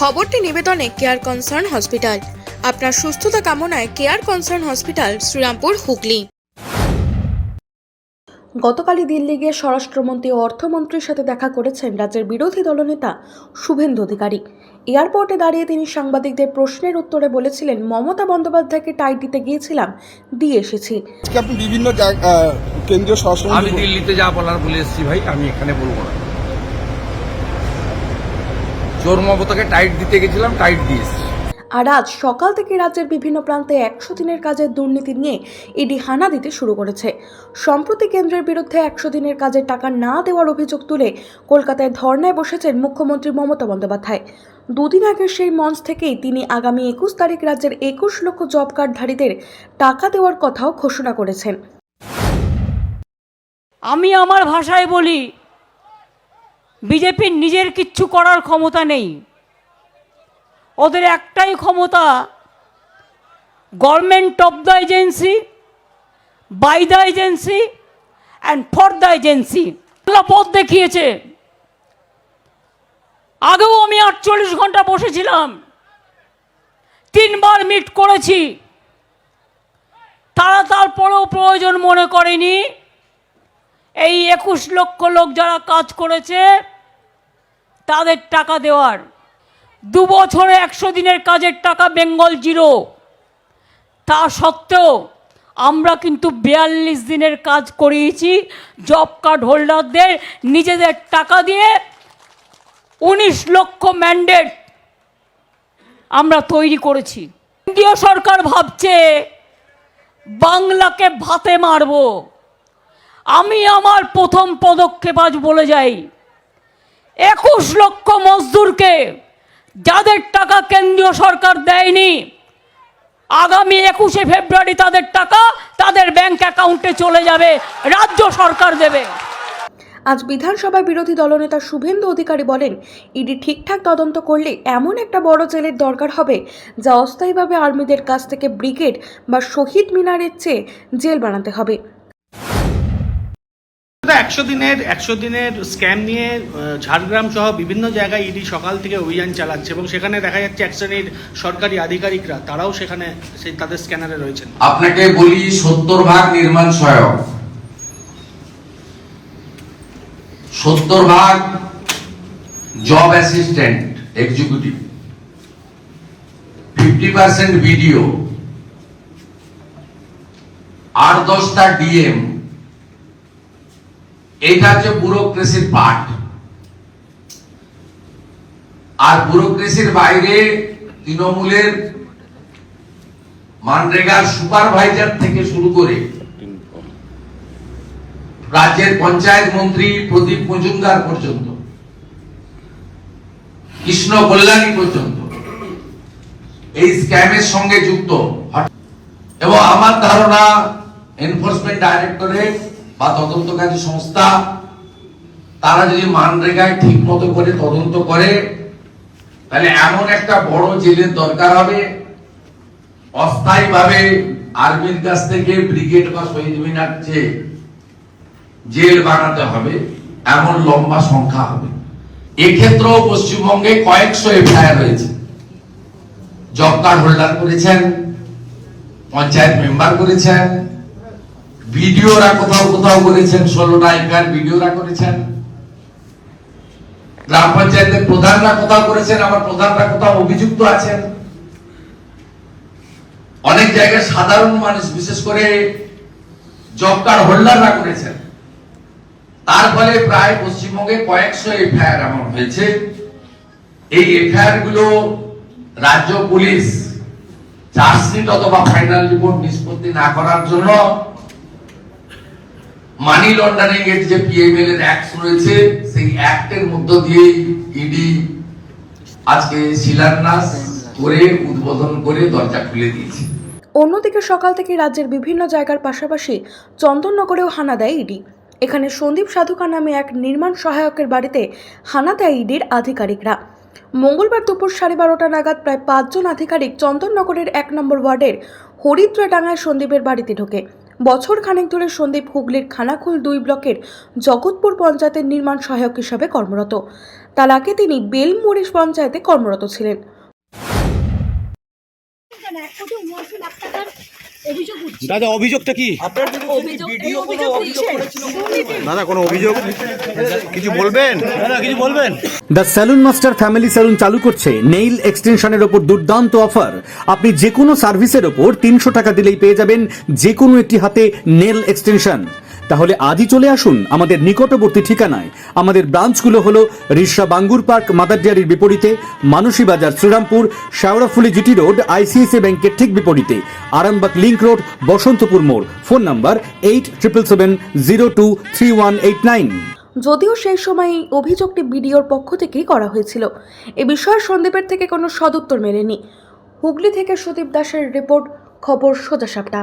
খবরটি নিবেদনে care concern hospital আপনার সুস্থতা কামনায় care concern hospital Shrirampur Hooghly. গতকালই দিল্লি গিয়ে স্বরাষ্ট্রমন্ত্রী ও অর্থমন্ত্রীর সাথে দেখা করেছেন রাজ্যের বিরোধী দলনেতা শুভেন্দু অধিকারী। এয়ারপোর্টে দাঁড়িয়ে তিনি সাংবাদিকদের প্রশ্নের উত্তরে বলেছিলেন মমতা বন্দ্যোপাধ্যায়কে টাই দিতে গিয়েছিলাম দিয়ে এসেছি। আপনি বিভিন্ন আহ, আমি দিল্লিতে যা বলার বলে এসেছি ভাই আমি এখানে বলব না। চোর মমতাকে টাইট দিতে গেছিলাম টাইট দিয়ে এসেছি। আর আজ সকাল থেকে রাজ্যের বিভিন্ন প্রান্তে একশো দিনের কাজের দুর্নীতি নিয়ে ইডি হানা দিতে শুরু করেছে। সম্প্রতি কেন্দ্রের বিরুদ্ধে একশো দিনের কাজের টাকা না দেওয়ার অভিযোগ তুলে কলকাতায় ধর্নায় বসেছেন মুখ্যমন্ত্রী মমতা বন্দ্যোপাধ্যায়। দুদিন আগের সেই মঞ্চ থেকেই তিনি আগামী একুশ তারিখ রাজ্যের একুশ লক্ষ জব কার্ডধারীদের টাকা দেওয়ার কথাও ঘোষণা করেছেন। আমি আমার ভাষায় বলি বিজেপির নিজের কিচ্ছু করার ক্ষমতা নেই। ওদের একটাই ক্ষমতা government of the agency by the agency and for the agency পথ দেখিয়েছে। আগেও আমি আটচল্লিশ ঘণ্টা বসেছিলাম। তিনবার মিট করেছি। তারা তারপরেও প্রয়োজন মনে করেনি। এই একুশ লক্ষ লোক যারা কাজ করেছে, তাদের টাকা দেওয়ার। দু বছরে একশো দিনের কাজের টাকা বেঙ্গল জিরো। তা সত্ত্বেও আমরা কিন্তু বিয়াল্লিশ দিনের কাজ করিয়েছি, জব কার্ড হোল্ডারদের নিজেদের টাকা দিয়ে উনিশ লক্ষ ম্যান্ডেট আমরা তৈরি করেছি। কেন্দ্রীয় সরকার ভাবছে, বাংলাকে ভাতে মারবো। আমি আমার প্রথম পদক্ষেপ আজ বলে যাই। একুশ লক্ষ মজদুরকে যাদের টাকা কেন্দ্রীয় সরকার দেয়নি, আগামী একুশে ফেব্রুয়ারি তাদের টাকা তাদের ব্যাংক অ্যাকাউন্টে চলে যাবে, রাজ্য সরকার দেবে। আজ বিধানসভায় বিরোধী দলনেতা শুভেন্দু অধিকারী বলেন, ইডি ঠিকঠাক তদন্ত করলে এমন একটা বড় জেলের দরকার হবে, যা অস্থায়ীভাবে আর্মিদের কাছ থেকে ব্রিগেড বা শহীদ মিনারের চেয়ে জেল বানাতে হবে। একশো দিনের একশো দিনের স্ক্যাম নিয়ে ঝাড়গ্রাম সহ বিভিন্ন জায়গায় ইডি সকাল থেকে অভিযান চালাচ্ছে এবং সেখানে দেখা যাচ্ছে এক শ্রেণির সরকারি আধিকারিকরা, তারাও সেখানে সেই তাদের স্ক্যানারে রয়েছেন। আপনাকে বলি সত্তর ভাগ নির্মাণ সহায়ক। সত্তর ভাগ job assistant executive fifty percent video আর দশটা ডিএম এইটা হচ্ছে ব্যুরোক্রেসির পার্ট আর ব্যুরোক্রেসির বাইরে তৃণমূলের মানরেগার সুপারভাইজার থেকে শুরু করে রাজ্যের পঞ্চায়েত মন্ত্রী প্রদীপ মজুমদার পর্যন্ত, কৃষ্ণ কল্যাণী পর্যন্ত এই স্ক্যামের সঙ্গে যুক্ত। এবং আমার ধারণা এনফোর্সমেন্ট ডাইরেক্টরেট বা তদন্তকারী সংস্থা, তারা যদি মানরেগায় ঠিক মতো করে তদন্ত করে, তাহলে এমন একটা বড় জেলের দরকার হবে। অস্থায়ীভাবে আর্মির কাছ থেকে ব্রিগেড বা শহীদ মিনার চেয়ে জেল বানাতে হবে, এমন লম্বা সংখ্যা হবে। এক্ষেত্রেও পশ্চিমবঙ্গে কয়েকশো এফআইআর রয়েছে। জব কার্ড হোল্ডার করেছেন, পঞ্চায়েত মেম্বার করেছেন ভিডিওরা কোথাও কোথাও করেছেন ষোলোটা এফআইআর ভিডিওরা করেছেন। গ্রাম পঞ্চায়েতের প্রধানরা কোথাও করেছেন, আবার প্রধানরা কোথাও অভিযুক্ত আছেন। অনেক জায়গায় সাধারণ মানুষ, বিশেষ করে জব কার্ড হোল্ডাররা করেছেন। তার ফলে প্রায় পশ্চিমবঙ্গে কয়েকশো এফআইআর এমন হয়েছে। এই এফআইআরগুলো রাজ্য পুলিশ, চার্জশিট অথবা ফাইনাল রিপোর্ট নিষ্পত্তি না করার জন্য মানি লন্ডারিং এর যে পিএমএল এর অ্যাক্ট রয়েছে, সেই অ্যাক্টের মধ্য দিয়ে ইডি আজকে শিলান্যাস করে, উদ্বোধন করে দরজা খুলে দিয়েছে। অন্যদিকে সকাল থেকে রাজ্যের বিভিন্ন জায়গার পাশাপাশি চন্দননগরেও হানা দেয় ইডি এখানে সন্দীপ সাধুকা নামে এক নির্মাণ সহায়কের বাড়িতে হানা দেয় ইডির আধিকারিকরা। মঙ্গলবার দুপুর সাড়ে বারোটা নাগাদ প্রায় পাঁচজন আধিকারিক চন্দননগরের এক নম্বর ওয়ার্ডের হরিদ্রাডাঙ্গায় সন্দীপের বাড়িতে ঢোকে। বছর খানেক ধরে সন্দীপ হুগলির খানাকুল দুই ব্লকের জগৎপুর পঞ্চায়েতের নির্মাণ সহায়ক হিসাবে কর্মরত। তার আগে তিনি বেলমরিশ পঞ্চায়েতে কর্মরত ছিলেন। দাদা অভিযোগটা কি? দাদা। কোনো অভিযোগ? কিছু বলবেন? দাদা কিছু বলবেন? The salon master family salon চালু করছে নেইল এক্সটেনশনের ওপর দুর্দান্ত অফার। আপনি যে কোনো সার্ভিসের ওপর তিনশো টাকা দিলেই পেয়ে যাবেন যে কোনো একটি হাতে নেল এক্সটেনশন। তাহলে আজই চলে আসুন আমাদের নিকটবর্তী ঠিকানায়। আমাদের ব্রাঞ্চগুলো হলো রিসা বাঙ্গুর পার্ক, মাদার ডেয়ারির বিপরীতে, Manasi Bazar, Shrirampur Sheoraphuli GT road, ICICI ব্যাংকের ঠিক বিপরীতে, আরামবাগ লিংক রোড, বসন্তপুর মোড়। Phone number eight triple seven zero two three one eight nine. যদিও সেই সময় এই অভিযোগটি বিডিওর পক্ষ থেকেই করা হয়েছিল। এ বিষয়ে সন্দীপের থেকে কোনো সদুত্তর মেলেনি। হুগলি থেকে সুদীপ দাসের রিপোর্ট, খবর সোজা সাপটা।